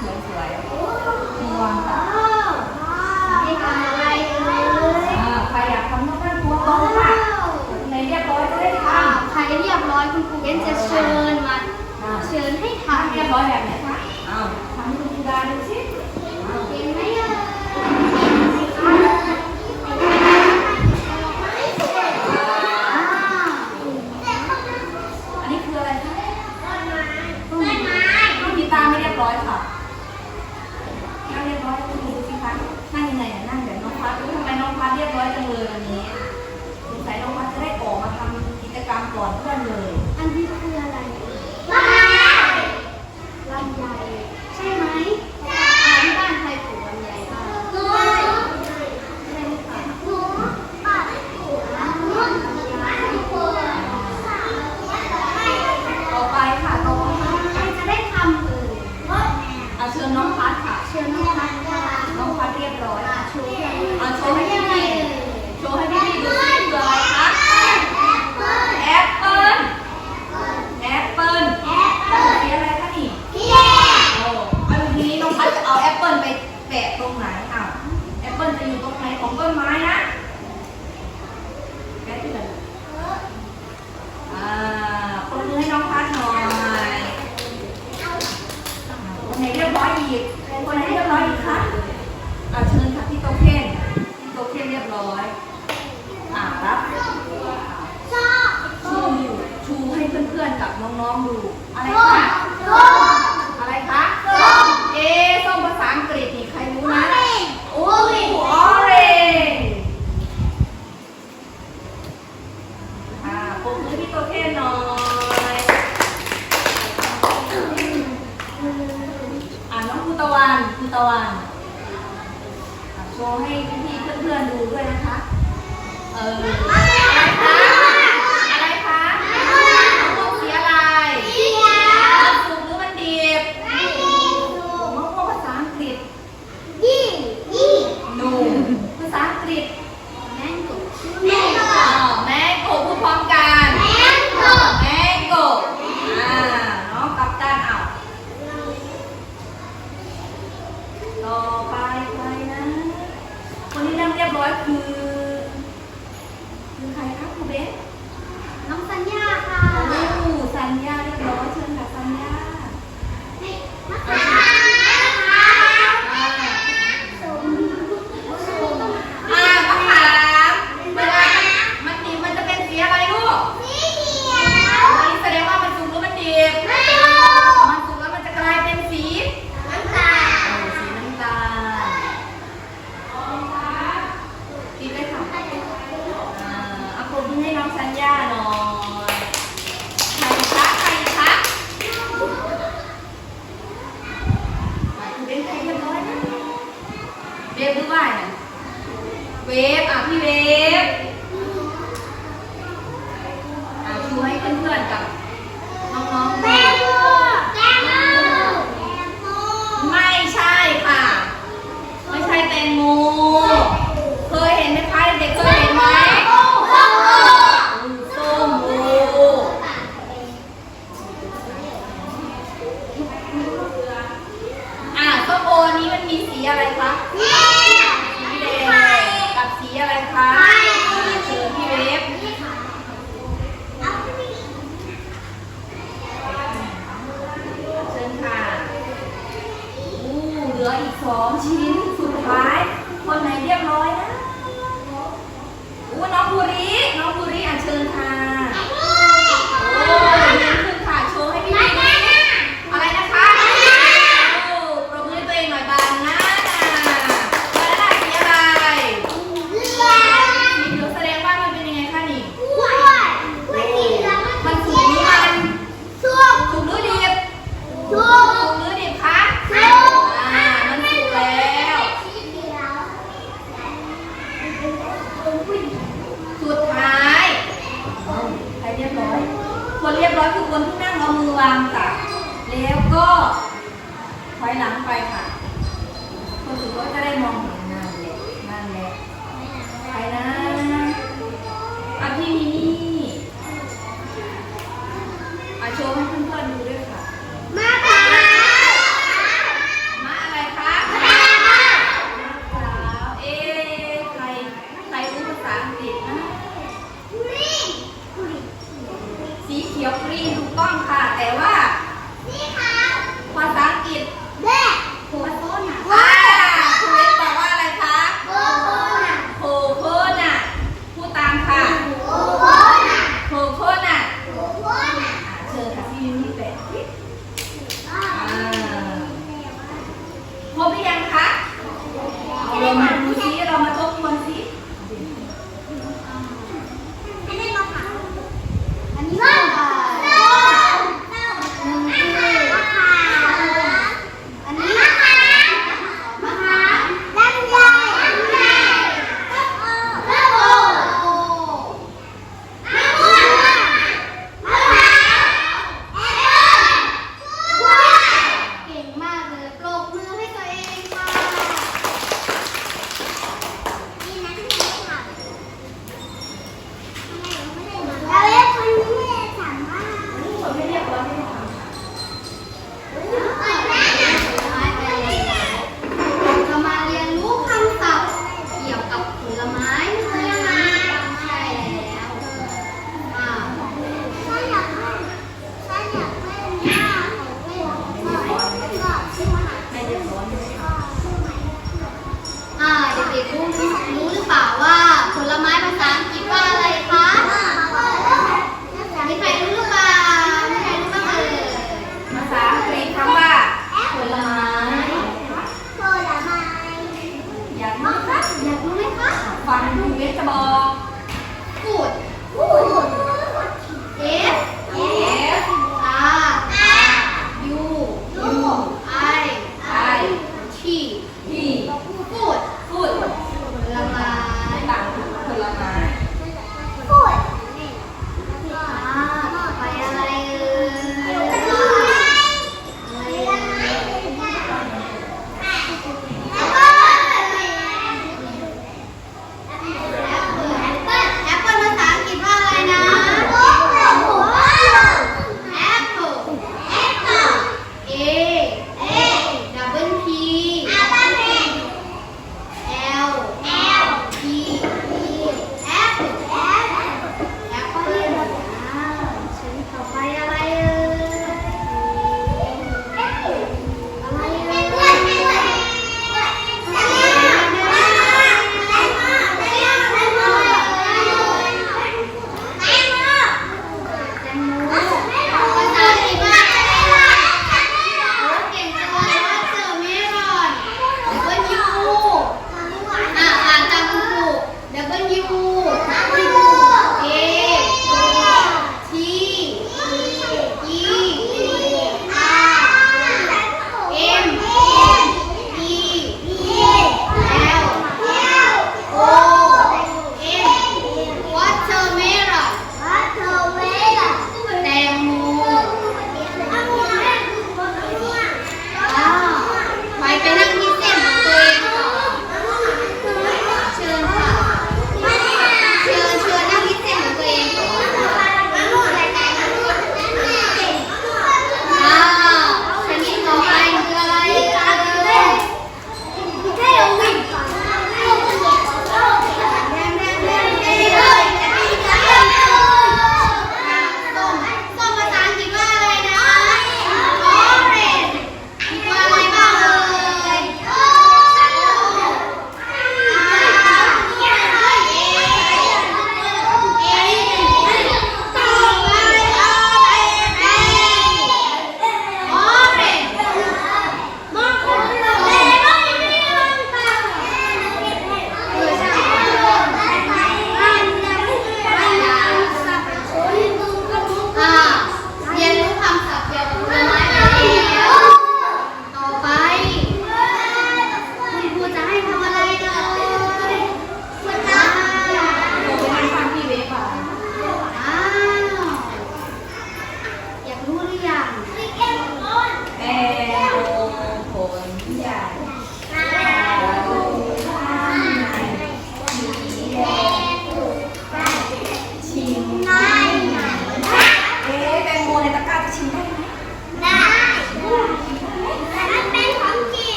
สวยๆมีวางค่ะใครอยากทำต้องเป็นตัวตค่ะในเรียบร้อยจะได้ทำใครเรียบร้อยคุณครูเบนจะเชิญมา เชิญให้ทำเรียบร้อยแบบนี้ long เวฟหรือว่าย่าเวฟอะพี่เวฟอะชูให้เพื่อนๆกับน้องๆ ไม่ใช่ค่ะ ไม่ใช่แตงโม เคยเห็นไหมคะเด็กๆเค เพื่อนๆดูด้วย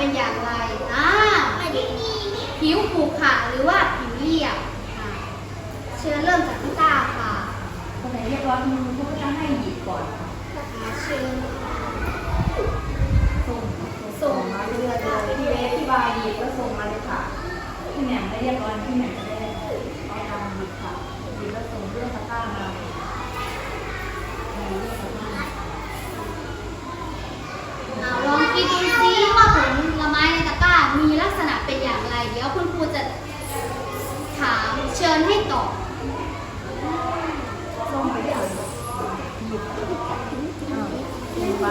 เป็นอย่างไรอ่าผิวขรุขระหรือว่าผิวเรียบอ่าเชิญเริ่มจากตะกร้าค่ะคนไหนเรียบร้อยคุณครูก็จะให้หยิบก่อนค่ะอ่าเชิญส่งส่งมาเรื่อยๆเลยพี่เวฟพี่วายหยิบก็ส่งมาเลยค่ะพี่แหม่มไม่เรียบร้อยพี่แหม่มจะได้เอาตามหยิบค่ะหยิบแล้วส่งเรื่องตะกร้ามาเอาเรื่องตะกร้า อ่าลองคิดดูซิว่าผล ไม้ในตะกร้ามีลักษณะเป็นอย่างไร เดี๋ยวคุณครูจะถามเชิญให้ตอบลงไปไดี๋ยวหยิบอ้าไป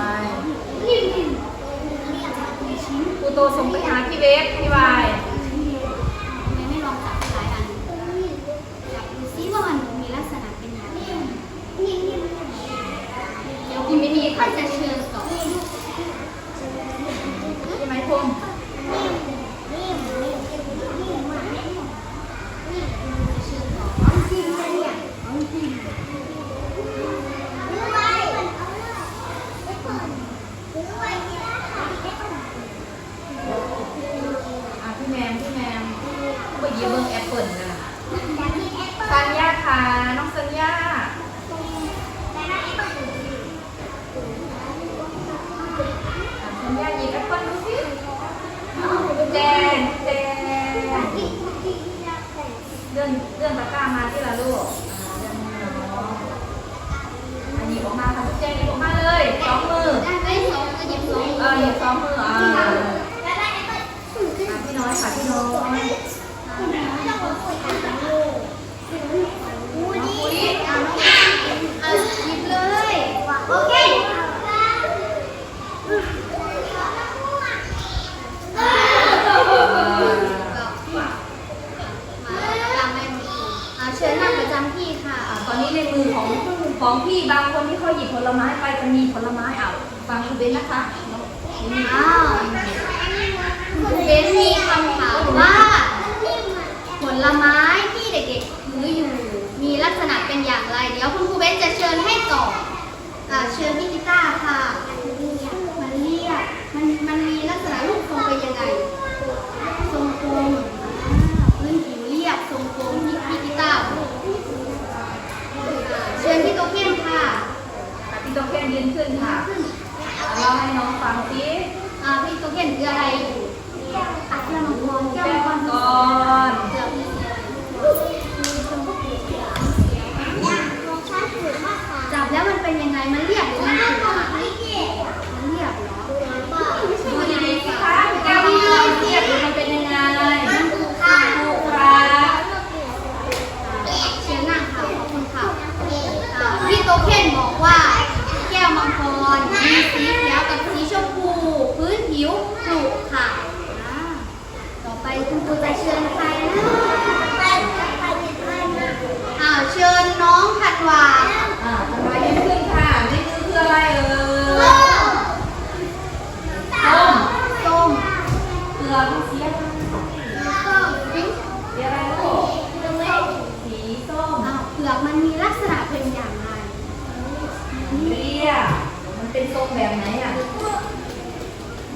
ครูโตส่งไปหาพี่เวฟพี่วาย ทำไมไม่ลองจับหลายอันจับดูซิว่ามันมีลักษณะเป็นอย่างไรเดี๋ยวคุณไม่มีเขาจะเชิญตอบ ใช่ไหมพง จะเชิญตอบ อะพี่แมมพี่แมมไปหยิบเบิ้งแอปเปิลนะสัญญาค่ะ น้องสัญญาอะสัญญาหยิบแอปเปิลดูสิแจงแจงเลื่อนเลื่อนตะกร้ามาที่ละลูกอ่าเลื่อนมือเนาะอันนี้ออกมาค่ะทุกแจงหยิบออกมาเลยสองมือ ได้ไหมสองก็หยิ บสองเอยิบสองมืออ่าอะพี่น้อยค่ะพี่น้อยอูดีอ่น้องเอาหยิบเลยโอเคมาตามแม่มืออ่าเชิญนั่งประจำที่ค่ะตอนนี้ในมือของของพี่บางคนที่เขาหยิบผลไม้ไปจะมีผลไม้อะฟังคุณเบนนะคะ คุณเบสมีคำถามว่า ผลไม้ที่เด็กๆถืออยู่ มีลักษณะเป็นอย่างไร เดี๋ยวคุณครูเบสจะเชิญให้ตอบอ่าเชิญพี่กีตาร์ค่ะ มันเรียบมันมันมีลักษณะรูปทรงเป็นยังไง ทรงกลมอ่าพื้นผิวเรียบทรงกลมที่พี่กีตาร์บอกอ่าเชิญพี่โตเกียนค่ะ อะพี่โตเคนยืนขึ้นค่ะเล่าให้น้องฟังสิ อ่าพี่โตเกียนคืออะไรอยู่อะแก้วมังกร แก้วมังกร เกือบมีสีอะไรจับแล้วมันเป็นยังไง มันเรียบหรือมันขรุขระมันเรียบเหรอ ดูดีๆสิคะแก้วมังกรเทียบหรือมันเป็นยังไง มันขรุขระ ครูครับ เชิญนั่งค่ะขอบคุณค่ะอ่าพี่โตเคนบอกว่า แก้วมังกรมีสีเขียวกับสีชมพู พื้นผิวขรุขระอ่าต่อไปคุณครูจะเชิญใครนะอ้าวเชิญ น้องธันวา อ่าทำไมยืนขึ้นค่ะนี่คือคืออะไรเอ่ยส้ม ส้ม เกลือผู้เสียเสียอะไรลูกสีส้ม อ้าวเปลือกมันมีลักษณะเป็นอย่างไร เรียมันเป็นทรงแบบไหนอะ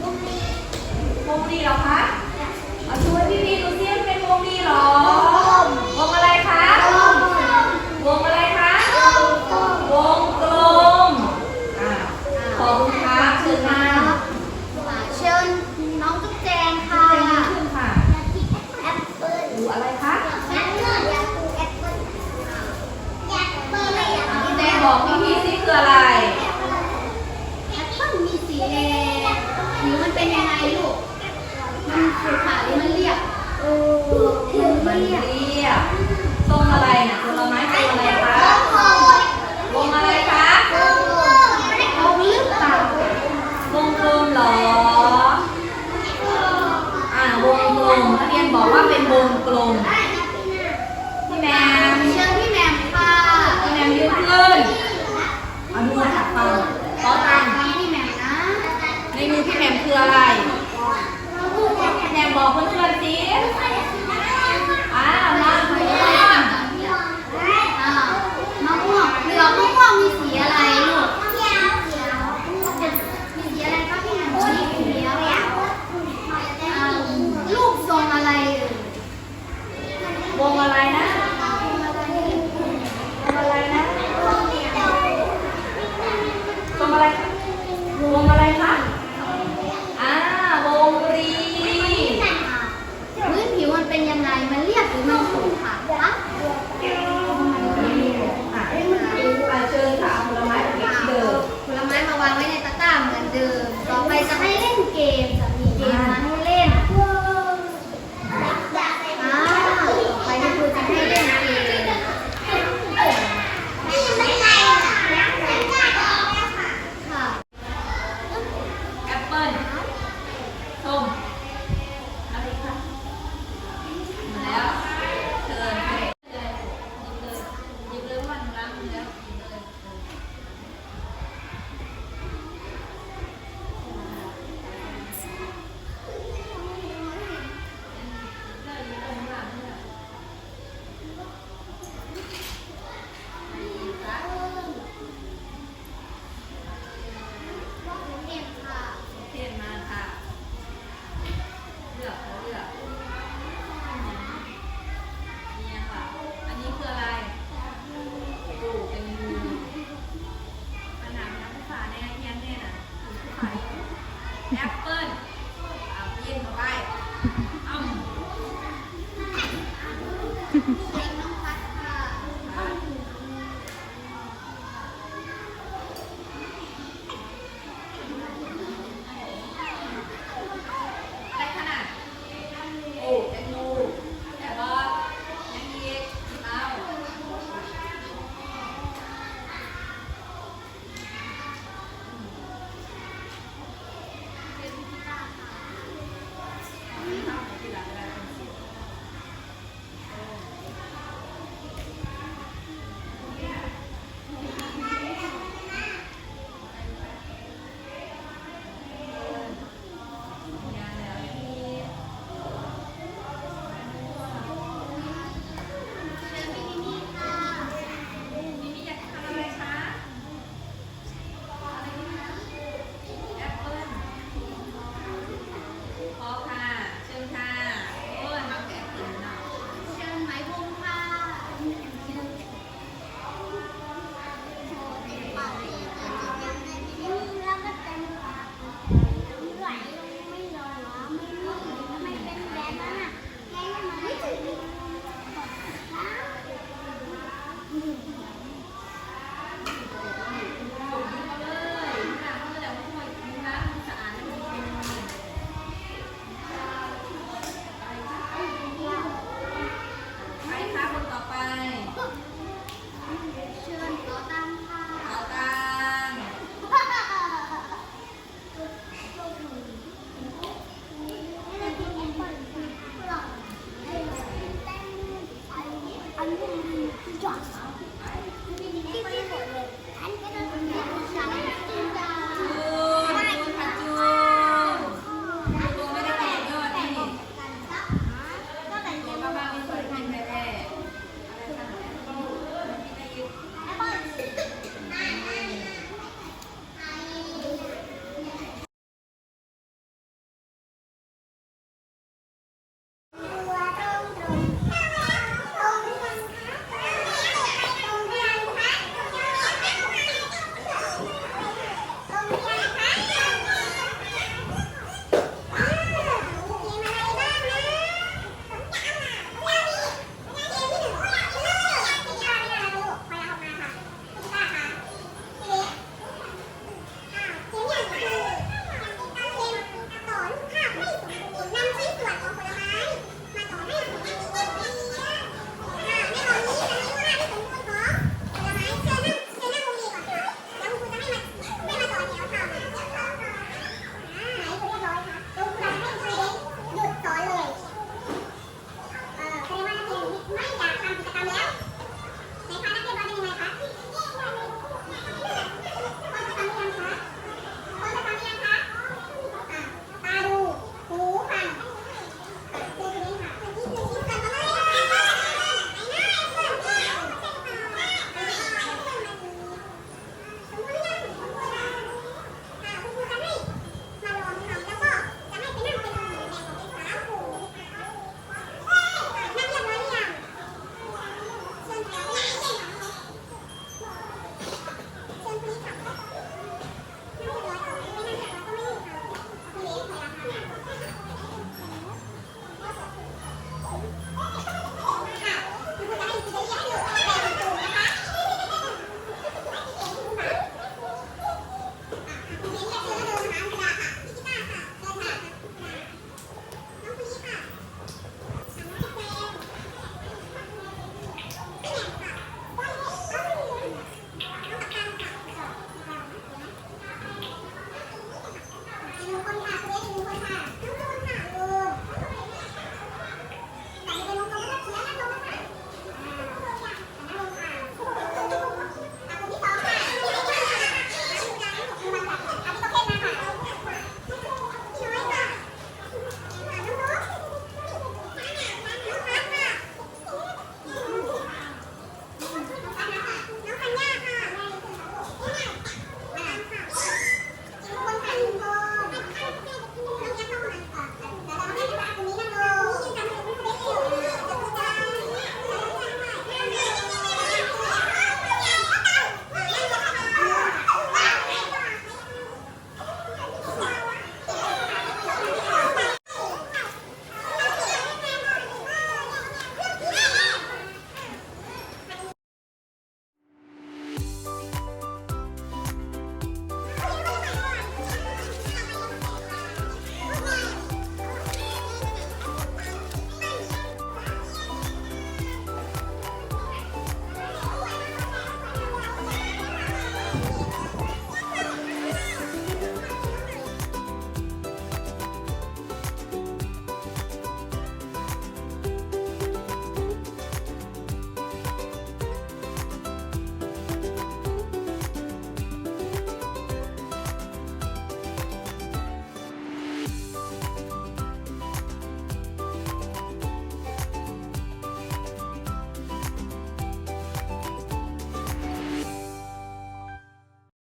วงรีเหรอคะเอาช่วยพี่พีดูซิมันเป็นวงรีเหรอ วงอะไรคะ วงอะไรคะ วงกลม อ่าขอบคุณครับเชิญมา อ่าเชิญน้องจุ๊บแจงค่ะ เชิญยืนขึ้นค่ะดูอะไรคะพี่แดงบอกพี่พีซิ คืออะไรแอปเปิ้ลมีสีแดงผิวมันเป็นยังไงลูก มันขรุขระหรือมันเรียบมันมันเรียบเรียบต้นอะไรน่ะผลไม้ต้นอะไรคะวงอะไรคะเอาหรือเปล่าวงกลมเหรอ อ่าวงกลมนักเรียนบอกว่าเป็นวงกลม พี่แหม่มคืออะไรแหม่มบอกเพื่อนๆสิ